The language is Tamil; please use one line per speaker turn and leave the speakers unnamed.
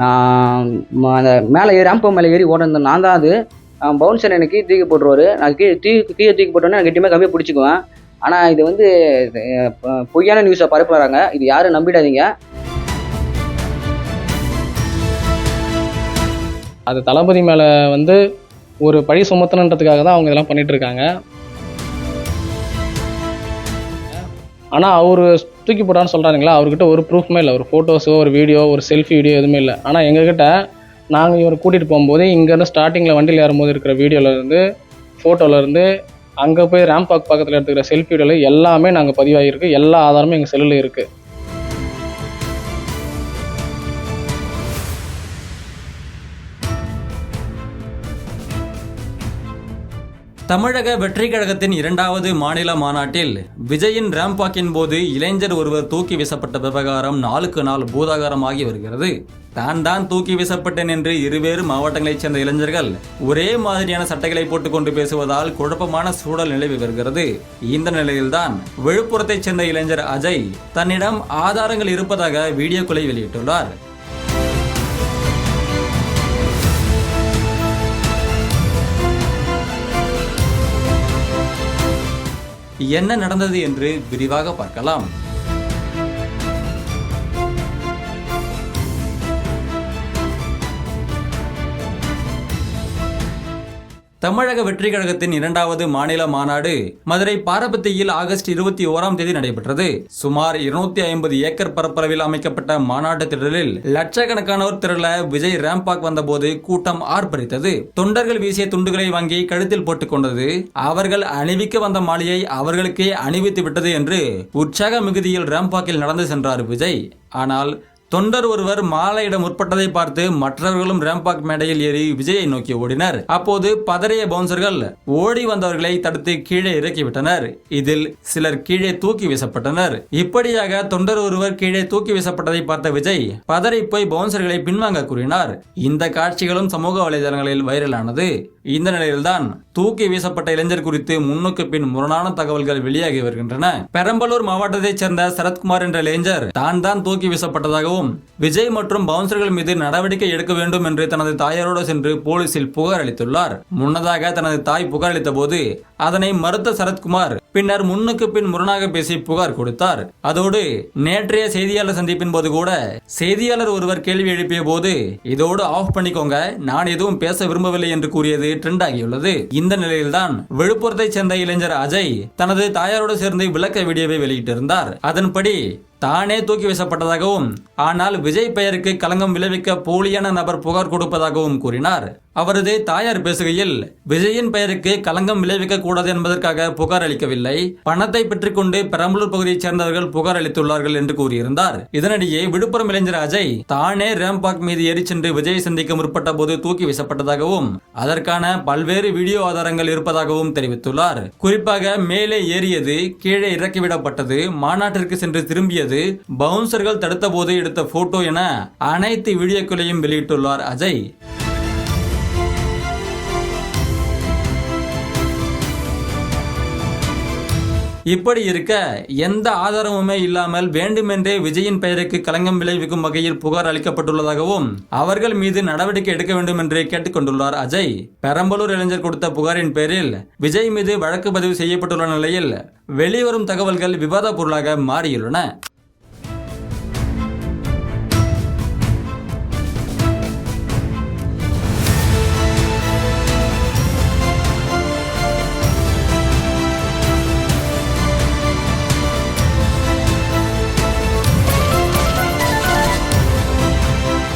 நான் அந்த மேலே ஏறி ரேம்போ மேலே ஏறி ஓடுறது நான் தான் அது. பவுன்சர் எனக்கு தூக்கி போட்டுருவார். நான் கீழே தூக்கி கீழே தூக்கி போட்டோன்னே நான் கெட்டியமாக கம்மியாக பிடிச்சிக்குவேன். ஆனால் இது வந்து பொய்யான நியூஸை பரப்புறாங்க இது யாரும் நம்பிடாதீங்க.
அது தளபதி மேலே வந்து ஒரு பழி சுமத்தணுன்றதுக்காக தான் அவங்க இதெல்லாம் பண்ணிட்டு இருக்காங்க. ஆனால் அவர் தூக்கி போட்டான்னு சொல்கிறாங்களா அவர்கிட்ட ஒரு ப்ரூஃப்மே இல்லை. ஒரு ஃபோட்டோஸோ ஒரு வீடியோ ஒரு செல்ஃபி வீடியோ எதுவுமே இல்லை. ஆனால் எங்ககிட்ட நாங்கள் இவரை கூட்டிகிட்டு போகும்போது இங்கேருந்து ஸ்டார்டிங்கில் வண்டியில் ஏறும்போது இருக்கிற வீடியோலேருந்து ஃபோட்டோலேருந்து அங்கே போய் ரேம்பாக் பக்கத்தில் எடுத்துக்கிற செல்ஃபி வீடியோவில் எல்லாமே நாங்கள் பதிவாகிருக்கு எல்லா ஆதாரமும் எங்கள் செல்லில் இருக்குது
தமிழக வெற்றி கழகத்தின் இரண்டாவது மாநில மாநாட்டில் விஜயின் ரேம்பாக்கின் போது இளைஞர் ஒருவர் தூக்கி வீசப்பட்ட விவகாரம் நாளுக்கு நாள் பூதாகாரமாகி வருகிறது. தான் தான் தூக்கி வீசப்பட்டேன் என்று இருவேறு மாவட்டங்களைச் சேர்ந்த இளைஞர்கள் ஒரே மாதிரியான சட்டைகளை போட்டுக்கொண்டு பேசுவதால் குழப்பமான சூழல் நிலவி வருகிறது. இந்த நிலையில்தான் விழுப்புரத்தைச் சேர்ந்த இளைஞர் அஜய் தன்னிடம் ஆதாரங்கள் இருப்பதாக வீடியோக்களை வெளியிட்டுள்ளார். என்ன நடந்தது என்று விரிவாக பார்க்கலாம். தமிழக வெற்றி கழகத்தின் இரண்டாவது மாநில மாநாடு மதுரை பாரபத்தியில் ஆகஸ்ட் இருபத்தி ஓராம் தேதி நடைபெற்றது. சுமார் இருநூத்தி ஐம்பது ஏக்கர் பரப்பளவில் அமைக்கப்பட்ட மாநாட்டு திடலில் லட்சக்கணக்கானோர் திரள விஜய் ரேம்பாக் வந்தபோது கூட்டம் ஆர்ப்பரித்தது. தொண்டர்கள் வீசிய துண்டுகளை வாங்கி கழுத்தில் போட்டுக் கொண்டது. அவர்கள் அணிவிக்க வந்த மாலையை அவர்களுக்கே அணிவித்து விட்டது என்று உற்சாக மிகுதியில் ரேம்பாக்கில் நடந்து சென்றார் விஜய். ஆனால் தொண்டர் ஒருவர் மாலையிட முற்பட்டதை பார்த்து மற்றவர்களும் ரேம்பாக் மேடையில் ஏறி விஜயை நோக்கி ஓடினர். அப்போது பதறிய பவுன்சர்கள் ஓடி வந்தவர்களை தடுத்து கீழே இறக்கிவிட்டனர். இதில் சிலர் கீழே தூக்கி வீசப்பட்டனர். இப்படியாக தொண்டர் ஒருவர் கீழே தூக்கி வீசப்பட்டதை பார்த்த விஜய் பதறி போய் பவுன்சர்களை பின்வாங்க கூறினார். இந்த காட்சிகளும் சமூக வலைதளங்களில் வைரலானது. இந்த நிலையில்தான் தூக்கி வீசப்பட்ட இளைஞர் குறித்து முன்னுக்கு பின் முரணான தகவல்கள் வெளியாகி வருகின்றன. பெரம்பலூர் மாவட்டத்தைச் சேர்ந்த சரத்குமார் என்ற இளைஞர் தான் தான் தூக்கி வீசப்பட்டதாகவும் விஜய் மற்றும் பவுன்சர்கள் மீது நடவடிக்கை எடுக்க வேண்டும் என்று தனது தாயாரோடு சென்று போலீசில் புகார் அளித்துள்ளார். முன்னதாக தனது தாய் புகார் அளித்த போது அதனை மறுத்த சரத்குமார் பின்னர் முன்னுக்கு பின் முரணாக பேசி புகார் கொடுத்தார். அதோடு நேற்றைய செய்தியாளர் சந்திப்பின் போது கூட செய்தியாளர் ஒருவர் கேள்வி எழுப்பிய போது இதோடு ஆஃப் பண்ணிக்கோங்க. நான் எதுவும் பேச விரும்பவில்லை என்று கூறியது ட்ரெண்ட் ஆகியுள்ளது. இந்த நிலையில்தான் விழுப்புரத்தைச் சேர்ந்த இளைஞர் அஜய் தனது தாயாரோடு சேர்ந்து விளக்க வீடியோவை வெளியிட்டிருந்தார். அதன்படி தானே தூக்கி வீசப்பட்டதாகவும் ஆனால் விஜய் பெயருக்கு களங்கம் விளைவிக்க போலியான நபர் புகார் கொடுப்பதாகவும் கூறினார். அவரது தாயார் பேசுகையில் விஜயின் பெயருக்கு களங்கம் விளைவிக்க கூடாது என்பதற்காக புகார் அளிக்கவில்லை. பணத்தை பெற்றுக்கொண்டு பெரம்பலூர் பகுதியைச் சேர்ந்தவர்கள் புகார் அளித்துள்ளார்கள் என்று கூறியிருந்தார். இதனிடையே விழுப்புரம் இளைஞர் அஜய் தானே ரேம்பாக் மீது ஏறி சென்று விஜயை சந்திக்க முற்பட்ட போது தூக்கி வீசப்பட்டதாகவும் அதற்கான பல்வேறு வீடியோ ஆதாரங்கள் இருப்பதாகவும் தெரிவித்துள்ளார். குறிப்பாக மேலே ஏறியது கீழே இறக்கிவிடப்பட்டது மாநாட்டிற்கு சென்று திரும்பியது பவுன்சர்கள் தடுத்த போது எடுத்த போட்டோ என அனைத்து வீடியோக்களையும் வெளியிட்டுள்ளார் அஜய். இப்படி இருக்க எந்த ஆதாரமுமே இல்லாமல் வேண்டுமென்றே விஜயின் பெயருக்கு களங்கம் விளைவிக்கும் வகையில் புகார் அளிக்கப்பட்டுள்ளதாகவும் அவர்கள் மீது நடவடிக்கை எடுக்க வேண்டும் என்று கேட்டுக்கொண்டுள்ளார் அஜய். பெரம்பலூர் இளைஞர் கொடுத்த புகாரின் பேரில் விஜய் மீது வழக்கு பதிவு செய்யப்பட்டுள்ள நிலையில் வெளிவரும் தகவல்கள் விவாத பொருளாக மாறியுள்ளன.